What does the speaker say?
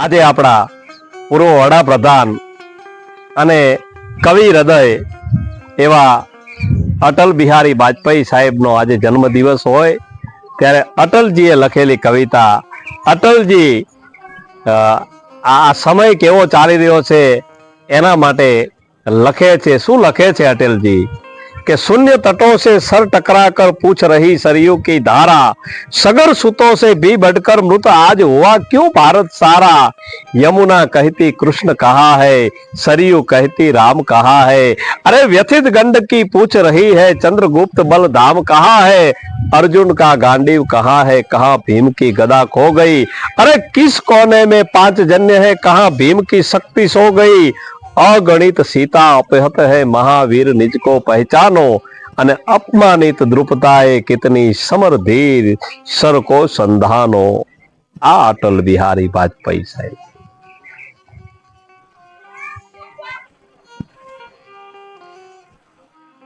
આજે આપણા પૂર્વ વડાપ્રધાન અને કવિ હૃદય એવા અટલ બિહારી વાજપેયી સાહેબનો આજે જન્મદિવસ હોય, ત્યારે અટલજીએ લખેલી કવિતા, અટલજી આ સમય કેવો ચાલી રહ્યો છે? એના માટે લખે છે. શું લખે છે અટલજી? કે शून्य तटों से सर टकरा कर पूछ रही सरयू की धारा। सगर सुतों से भी बढ़कर मृत आज हुआ क्यों भारत सारा? यमुना कहती कृष्ण कहा है? सरयू कहती राम कहा है? अरे व्यथित गंड की पूछ रही है चंद्रगुप्त बल धाम कहा है? अर्जुन का गांडीव कहाँ है? कहाँ भीम की गदा खो गई? अरे किस कोने में पाँच जन्य है? कहाँ भीम की शक्ति सो गई? અગણિત સીતા અપહત હૈ મહાવીર નિજ કો પહેચાનો અને અપમાનિત દ્રુપદાએ કિતની સમરધીર સર કો સંધાનો. આ અટલ બિહારી વાજપેયી સાહેબ.